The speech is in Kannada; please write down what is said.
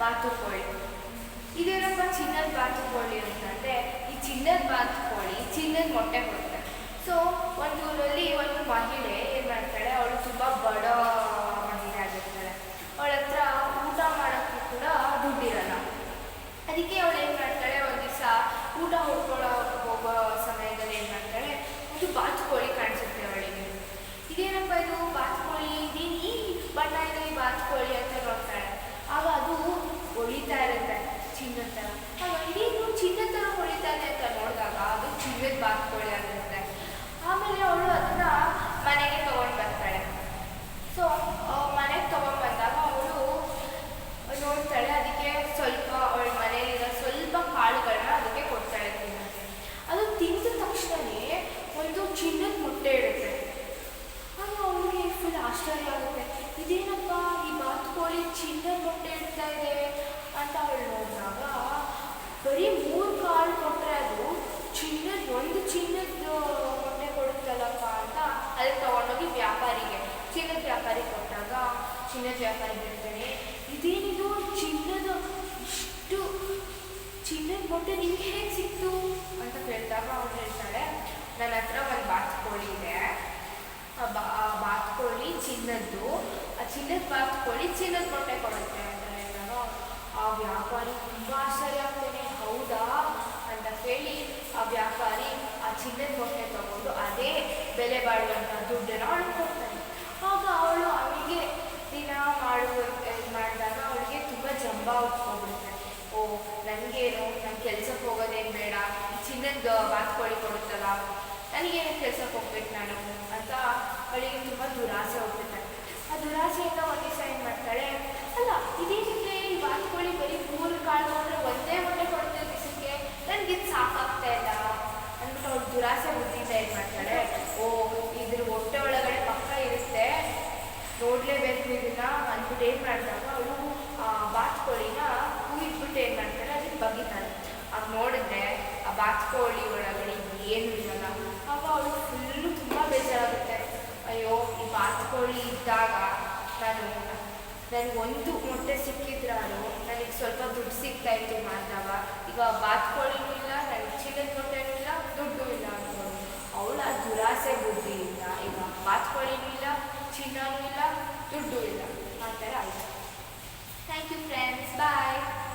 ಬಾತುಕೋಳಿ. ಇದೇನಪ್ಪ ಚಿನ್ನದ ಬಾತುಕೋಳಿ ಅಂತಂದರೆ ಈ ಚಿನ್ನದ ಬಾತುಕೋಳಿ ಚಿನ್ನದ ಮೊಟ್ಟೆ ಕೊಡ್ತಾರೆ ಸೊ ಒಂದು ಊರಲ್ಲಿ ಒಂದು ಮಹಿಳೆ ಏನು ಮಾಡ್ತಾಳೆ, ಅವಳು ತುಂಬ ಬಡ ಮಹಿಳೆ ಆಗಿರ್ತಾಳೆ. ಅವಳ ಹತ್ರ ಊಟ ಮಾಡೋಕ್ಕೂ ಕೂಡ ದುಡ್ಡಿರಲ್ಲ. ಅದಕ್ಕೆ ಅವಳು ಏನು ಮಾಡ್ತಾಳೆ, ಒಂದು ದಿವಸ ಊಟ ಹುಡ್ಕೊಳ್ಳೋ ಹೋಗೋ ಸಮಯದಲ್ಲಿ ಏನು ಮಾಡ್ತಾಳೆ, ಒಂದು ಬಾತುಕೋಳಿ ಕಾಣಿಸುತ್ತೆ ಅವಳಿಗೆ. ಇದೇನಪ್ಪ ಇದು? ಬಾತುಕೋಳಿ ಇದೇನು ಈ ಬಣ್ಣ ಇದೆ ಬಾತುಕೋಳಿ ಅಂತ ಹೊಳಿತಾ ಇರುತ್ತೆ ಚಿನ್ನದ ಚಿನ್ನದ ವ್ಯಾಪಾರಿ ಬರ್ತಾನೆ ಇದೇನಿದು? ಚಿನ್ನದ ಇಷ್ಟು ಚಿನ್ನದ ಮೊಟ್ಟೆ ನಿಮ್ಗೆ ಹೇಗೆ ಸಿಕ್ತು ಅಂತ ಕೇಳಿದಾಗ ಅವ್ರು ಹೇಳ್ತಾಳೆ ನನ್ನ ಹತ್ರ ಒಂದು ಬಾತುಕೋಳಿ ಇದೆ. ಆ ಬಾತುಕೋಳಿ ಚಿನ್ನದ್ದು. ಆ ಚಿನ್ನದ ಬಾತುಕೋಳಿ ಚಿನ್ನದ ಮೊಟ್ಟೆ ಕೊಡುತ್ತೆ ಅಂತ ಹೇಳಿದಾಗ ಆ ವ್ಯಾಪಾರಿ ತುಂಬ ಆಶ್ಚರ್ಯ ಆಗ್ತಾನೆ, ಹೌದಾ? ಅಂತ ಹೇಳಿ ಆ ವ್ಯಾಪಾರಿ ಆ ಚಿನ್ನದ ಮೊಟ್ಟೆ ತಗೊಂಡು ಅದೇ ಬೆಲೆ ಬಾಳುವಂಥ ದುಡ್ಡನ್ನು ಅವಳು ಕೊಡ್ತಾನೆ ಆಗ ಅವಳು ಅವಳಿಗೆ ದಿನ ಮಾಡುವ ಇದ್ ಮಾಡಿದಾಗ ಅವಳಿಗೆ ತುಂಬ ಜಂಬ ಉಟ್ಕೊಂಡ್ಬಿಡುತ್ತೆ ಓ ನನಗೇನು ನನ್ನ ಕೆಲ್ಸಕ್ಕೆ ಹೋಗೋದೇನು ಬೇಡ ಈ ಚಿನ್ನದ ಬಾತುಕೋಳಿ ಕೊಡುತ್ತಲ್ಲ ನನಗೇನು ಕೆಲ್ಸಕ್ಕೆ ಹೋಗ್ಬೇಕು ನಾನು ಅಂತ ಅವಳಿಗೆ ತುಂಬ ದುರಾಸೆ ಹೋಗ್ಬಿಡುತ್ತೆ ಆ ದುರಾಸೆಯಿಂದ ಒಂದು ದಿವಸ ಏನು ಮಾಡ್ತಾಳೆ ಅಲ್ಲ ಇದೇನಿದೆ ಈ ಬಾತುಕೋಳಿ ಬರೀ ಮೂರು ಕಾಳು ಕೊಟ್ಟರೆ ಒಂದೇ ಮೊಟ್ಟೆ ಕೊಡುತ್ತೆ ದಿವಸಕ್ಕೆ ನನಗೆ ಇದು ಸಾಕಾಗ್ತಾ ಇಲ್ಲ ಅಂದ್ಬಿಟ್ಟು ಅವ್ಳು ದುರಾಸೆ ಬುದ್ಧಿಯಿಂದ ಏನು ಮಾಡ್ತಾಳೆ ಓ ಇದ್ರ ಹೊಟ್ಟೆ ಒಳಗಡೆ ಪಕ್ಕ ಇರುತ್ತೆ ನೋಡಲೇಬೇಕು ಇದನ್ನ ಅಂದ್ಬಿಟ್ಟು ಏನು ಮಾಡಿದಾಗ ಅವಳು ಆ, ಬಾತುಕೋಳಿನ ಕುಯ್ದ್ಬಿಟ್ಟು ಏನು ಮಾಡ್ತಾರೆ ಅದಕ್ಕೆ ಬಗ್ಗಿತಾರೆ ಆಗ ನೋಡಿದ್ರೆ ಆ ಬಾತುಕೋಳಿ ಒಳಗಡೆ ಏನು ಇರಲ್ಲ. ಆಗ ಅವಳು ಫುಲ್ಲು ತುಂಬ ಬೇಜಾರಾಗುತ್ತೆ. ಅಯ್ಯೋ, ಈ ಬಾತುಕೋಳಿ ಇದ್ದಾಗ ನಾನು ಒಂದು ಮೊಟ್ಟೆ ಸಿಕ್ಕಿದ್ರೂ, ನನಗೆ ಸ್ವಲ್ಪ ದುಡ್ಡು ಸಿಗ್ತಾ ಇತ್ತು ಮಾಡಿದಾಗ ಈಗ ಬಾತುಕೋಳಿನೂ ಇಲ್ಲ ನನಗೆ ಚಿನ್ನದ ಮೊಟ್ಟೆನೂ ಇಲ್ಲ ದುಡ್ಡು ಇಲ್ಲ ಅಂದ್ಕೊಂಡು ಅವಳ ದುರಾಸೆ ಬುದ್ಧಿಯಿಂದ ಈಗ ಬಾತುಕೋಳಿನೂ ಇಲ್ಲ ಚಿನ್ನನೂ ಇಲ್ಲ ದುಡ್ಡು ಇಲ್ಲ ಆ ಥರ ಆಯಿತು